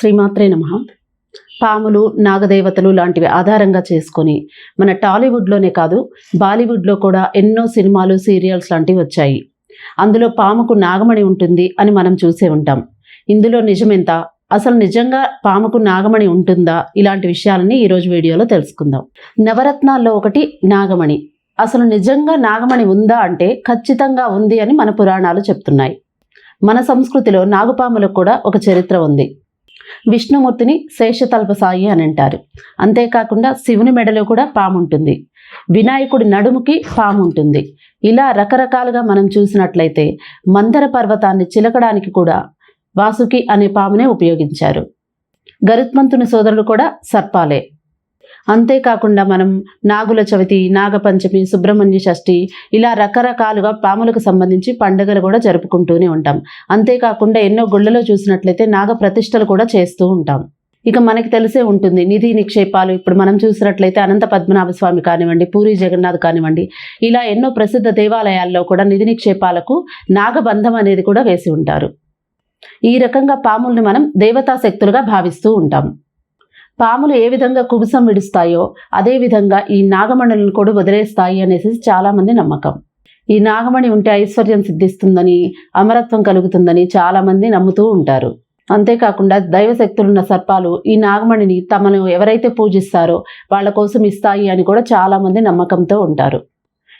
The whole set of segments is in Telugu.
శ్రీమాత్రే నమ. పాములు నాగదేవతలు లాంటివి ఆధారంగా చేసుకొని మన టాలీవుడ్లోనే కాదు బాలీవుడ్లో కూడా ఎన్నో సినిమాలు సీరియల్స్ లాంటివి వచ్చాయి. అందులో పాముకు నాగమణి ఉంటుంది అని మనం చూసే ఉంటాం. ఇందులో నిజమెంత? అసలు నిజంగా పాముకు నాగమణి ఉంటుందా? ఇలాంటి విషయాలని ఈరోజు వీడియోలో తెలుసుకుందాం. నవరత్నాల్లో ఒకటి నాగమణి. అసలు నిజంగా నాగమణి ఉందా అంటే ఖచ్చితంగా ఉంది అని మన పురాణాలు చెప్తున్నాయి. మన సంస్కృతిలో నాగుపాములకు కూడా ఒక చరిత్ర ఉంది. విష్ణుమూర్తిని శేషతల్ప సాయి అని అంటారు. అంతేకాకుండా శివుని మెడలో కూడా పాము ఉంటుంది వినాయకుడి నడుముకి పాము ఉంటుంది ఇలా రకరకాలుగా మనం చూసినట్లయితే మందర పర్వతాన్ని చిలకడానికి కూడా వాసుకి అనే పామునే ఉపయోగించారు. గరుత్మంతుని సోదరులు కూడా సర్పాలే. అంతేకాకుండా మనం నాగుల చవితి నాగపంచమి సుబ్రహ్మణ్య షష్ఠి ఇలా రకరకాలుగా పాములకు సంబంధించి పండుగలు కూడా జరుపుకుంటూనే ఉంటాం. అంతేకాకుండా ఎన్నో గుళ్ళలో చూసినట్లయితే నాగ ప్రతిష్టలు కూడా చేస్తూ ఉంటాం. ఇక మనకి తెలిసే ఉంటుంది నిధి నిక్షేపాలు ఇప్పుడు మనం చూసినట్లయితే అనంత పద్మనాభ స్వామి కానివ్వండి పూరి జగన్నాథ్ కానివ్వండి ఇలా ఎన్నో ప్రసిద్ధ దేవాలయాల్లో కూడా నిధి నిక్షేపాలకు నాగబంధం అనేది కూడా వేసి ఉంటారు. ఈ రకంగా పాముల్ని మనం దేవతా శక్తులుగా భావిస్తూ ఉంటాం. పాములు ఏ విధంగా కుబుసం విడుస్తాయో అదే విధంగా ఈ నాగమణులను కూడా వదిలేస్తాయి అనేసి చాలామంది నమ్మకం. ఈ నాగమణి ఉంటే ఐశ్వర్యం సిద్ధిస్తుందని అమరత్వం కలుగుతుందని చాలామంది నమ్ముతూ ఉంటారు. అంతేకాకుండా దైవశక్తులున్న సర్పాలు ఈ నాగమణిని తమను ఎవరైతే పూజిస్తారో వాళ్ళ కోసం ఇస్తాయి అని కూడా చాలామంది నమ్మకంతో ఉంటారు.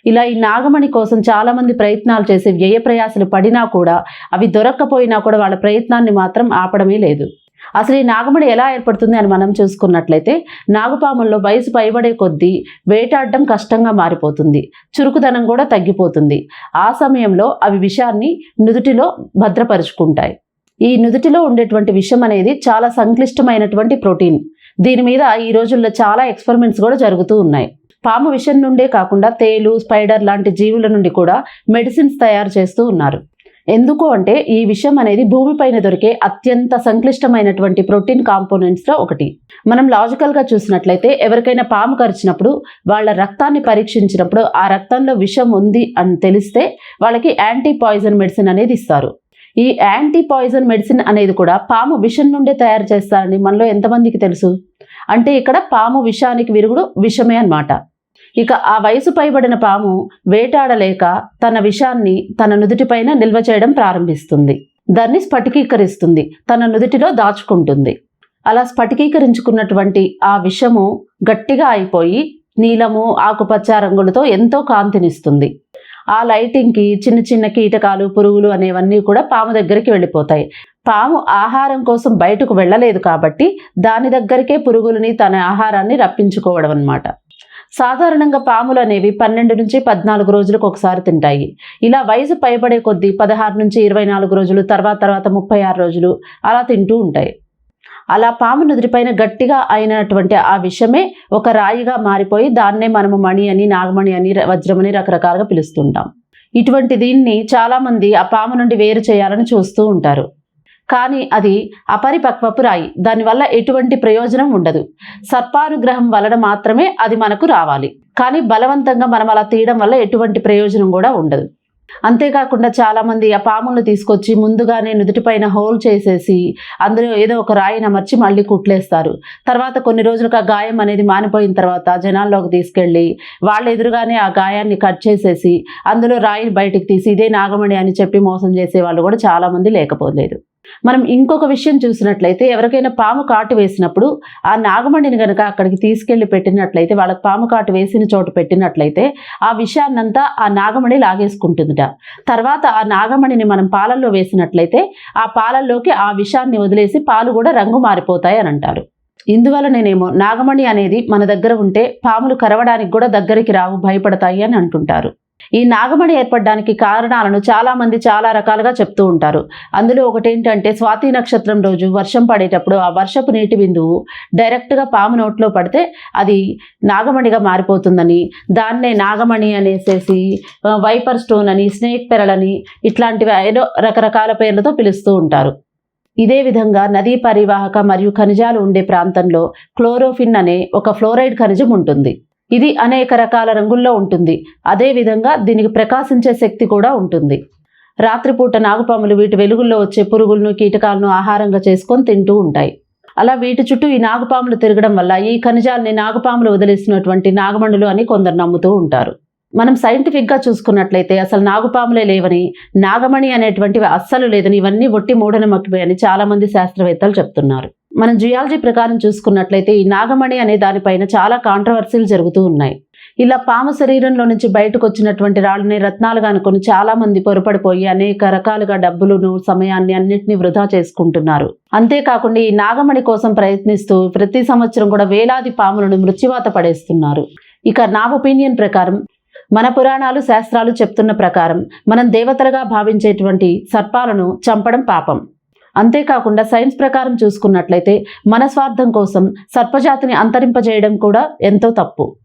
ఇలా ఈ నాగమణి కోసం చాలామంది ప్రయత్నాలు చేసి వ్యయ ప్రయాసలు పడినా కూడా అవి దొరక్కపోయినా కూడా వాళ్ళ ప్రయత్నాన్ని మాత్రం ఆపడమే లేదు. అసలు ఈ నాగమణి ఎలా ఏర్పడుతుంది అని మనం చూసుకున్నట్లయితే నాగుపాముల్లో వయసు పైబడే కొద్దీ వేటాడడం కష్టంగా మారిపోతుంది. చురుకుదనం కూడా తగ్గిపోతుంది. ఆ సమయంలో అవి విషాన్ని నుదుటిలో భద్రపరుచుకుంటాయి. ఈ నుదుటిలో ఉండేటువంటి విషం అనేది చాలా సంక్లిష్టమైనటువంటి ప్రోటీన్. దీని మీద ఈ రోజుల్లో చాలా ఎక్స్పెరిమెంట్స్ కూడా జరుగుతూ ఉన్నాయి. పాము విషం నుండే కాకుండా తేలు స్పైడర్ లాంటి జీవుల నుండి కూడా మెడిసిన్స్ తయారు చేస్తూ ఉన్నారు. ఎందుకు అంటే ఈ విషయం అనేది భూమిపైన దొరికే అత్యంత సంక్లిష్టమైనటువంటి ప్రోటీన్ కాంపోనెంట్స్లో ఒకటి. మనం లాజికల్గా చూసినట్లయితే ఎవరికైనా పాము కరిచినప్పుడు వాళ్ళ రక్తాన్ని పరీక్షించినప్పుడు ఆ రక్తంలో విషం ఉంది అని తెలిస్తే వాళ్ళకి యాంటీ పాయిజన్ మెడిసిన్ అనేది ఇస్తారు. ఈ యాంటీ పాయిజన్ మెడిసిన్ అనేది కూడా పాము విషం నుండే తయారు చేస్తారని మనలో ఎంతమందికి తెలుసు? అంటే ఇక్కడ పాము విషానికి విరుగుడు విషమే అనమాట ఇక ఆ వయసు పైబడిన పాము వేటాడలేక తన విషాన్ని తన నుదుటిపైన నిల్వ చేయడం ప్రారంభిస్తుంది. దాన్ని స్ఫటికీకరిస్తుంది. తన నుదుటిలో దాచుకుంటుంది. అలా స్ఫటికీకరించుకున్నటువంటి ఆ విషము గట్టిగా అయిపోయి నీలము ఆకుపచ్చ రంగులతో ఎంతో కాంతినిస్తుంది. ఆ లైటింగ్కి చిన్న చిన్న కీటకాలు పురుగులు అనేవన్నీ కూడా పాము దగ్గరికి వెళ్ళిపోతాయి. పాము ఆహారం కోసం బయటకు వెళ్ళలేదు కాబట్టి దాని దగ్గరికే పురుగులని తన ఆహారాన్ని రప్పించుకోవడం అన్నమాట సాధారణంగా పాములు అనేవి పన్నెండు నుంచి పద్నాలుగు రోజులకు ఒకసారి తింటాయి. ఇలా వయసు పైబడే కొద్దీ పదహారు నుంచి ఇరవై నాలుగు రోజులు తర్వాత తర్వాత ముప్పై ఆరు రోజులు అలా తింటూ ఉంటాయి. అలా పాము నుదిరిపైన గట్టిగా అయినటువంటి ఆ విషమే ఒక రాయిగా మారిపోయి దాన్నే మనము మణి అని నాగమణి అని వజ్రమని రకరకాలుగా పిలుస్తుంటాం. ఇటువంటి దీన్ని చాలామంది ఆ పాము నుండి వేరు చేయాలని చూస్తూ ఉంటారు. కానీ అది అపరిపక్వపు రాయి. దానివల్ల ఎటువంటి ప్రయోజనం ఉండదు. సర్పానుగ్రహం వలన మాత్రమే అది మనకు రావాలి. కానీ బలవంతంగా మనం అలా తీయడం వల్ల ఎటువంటి ప్రయోజనం కూడా ఉండదు. అంతేకాకుండా చాలామంది ఆ పాములను తీసుకొచ్చి ముందుగానే నుదుటిపైన హోల్ చేసేసి అందులో ఏదో ఒక రాయిని అమర్చి మళ్ళీ కుట్లేస్తారు. తర్వాత కొన్ని రోజులకు ఆ గాయం అనేది మానిపోయిన తర్వాత జనాల్లోకి తీసుకెళ్ళి వాళ్ళ ఎదురుగానే ఆ గాయాన్ని కట్ చేసేసి అందులో రాయిని బయటికి తీసి ఇదే నాగమణి అని చెప్పి మోసం చేసే వాళ్ళు కూడా చాలామంది లేకపోలేదు. మనం ఇంకొక విషయం చూసినట్లయితే ఎవరికైనా పాము కాటు వేసినప్పుడు ఆ నాగమణిని కనుక అక్కడికి తీసుకెళ్ళి పెట్టినట్లయితే వాళ్ళకి పాము కాటు వేసిన చోటు పెట్టినట్లయితే ఆ విషయాన్నంతా ఆ నాగమణి లాగేసుకుంటుందిట. తర్వాత ఆ నాగమణిని మనం పాలల్లో వేసినట్లయితే ఆ పాలల్లోకి ఆ విషాన్ని వదిలేసి పాలు కూడా రంగు మారిపోతాయి అని అంటారు. ఇందువలనేమో నాగమణి అనేది మన దగ్గర ఉంటే పాములు కరవడానికి కూడా దగ్గరికి రావు భయపడతాయి అని అంటుంటారు. ఈ నాగమణి ఏర్పడడానికి కారణాలను చాలామంది చాలా రకాలుగా చెప్తూ ఉంటారు. అందులో ఒకటేంటంటే స్వాతి నక్షత్రం రోజు వర్షం పడేటప్పుడు ఆ వర్షపు నీటి బిందువు డైరెక్ట్గా పాము నోట్లో పడితే అది నాగమణిగా మారిపోతుందని దాన్నే నాగమణి అనేసేసి వైపర్ స్టోన్ అని స్నేక్ పెరలని ఇట్లాంటివి ఏదో రకరకాల పేర్లతో పిలుస్తూ ఉంటారు. ఇదే విధంగా నదీ పరివాహక మరియు ఖనిజాలు ఉండే ప్రాంతంలో క్లోరోఫిన్ అనే ఒక ఫ్లోరైడ్ ఖనిజం ఉంటుంది. ఇది అనేక రకాల రంగుల్లో ఉంటుంది. అదేవిధంగా దీనికి ప్రకాశించే శక్తి కూడా ఉంటుంది. రాత్రిపూట నాగుపాములు వీటి వెలుగుల్లో వచ్చే పురుగులను కీటకాలను ఆహారంగా చేసుకొని తింటూ ఉంటాయి. అలా వీటి చుట్టూ ఈ నాగుపాములు తిరగడం వల్ల ఈ ఖనిజాలని నాగుపాములు వదిలేసినటువంటి నాగమణులు అని కొందరు నమ్ముతూ ఉంటారు. మనం సైంటిఫిక్గా చూసుకున్నట్లయితే అసలు నాగుపాములే లేవని నాగమణి అనేటువంటివి అస్సలు లేదని ఇవన్నీ ఒట్టి మూఢనమ్మకమే అని చాలామంది శాస్త్రవేత్తలు చెప్తున్నారు. మనం జియాలజీ ప్రకారం చూసుకున్నట్లయితే ఈ నాగమణి అనే దానిపైన చాలా కాంట్రవర్సీలు జరుగుతూ ఉన్నాయి. ఇలా పాము శరీరంలో నుంచి బయటకు వచ్చినటువంటి రాళ్ళని రత్నాలుగా అనుకుని చాలామంది పొరపడిపోయి అనేక రకాలుగా డబ్బులను సమయాన్ని అన్నింటినీ వృధా చేసుకుంటున్నారు. అంతేకాకుండా ఈ నాగమణి కోసం ప్రయత్నిస్తూ ప్రతి సంవత్సరం కూడా వేలాది పాములను మృత్యువాత పడేస్తున్నారు. ఇక నా ఒపీనియన్ ప్రకారం మన పురాణాలు శాస్త్రాలు చెప్తున్న ప్రకారం మనం దేవతలుగా భావించేటువంటి సర్పాలను చంపడం పాపం. అంతేకాకుండా సైన్స్ ప్రకారం చూసుకున్నట్లయితే మన స్వార్థం కోసం సర్పజాతిని అంతరింపజేయడం కూడా ఎంతో తప్పు.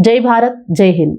జై భారత్ జై హింద్.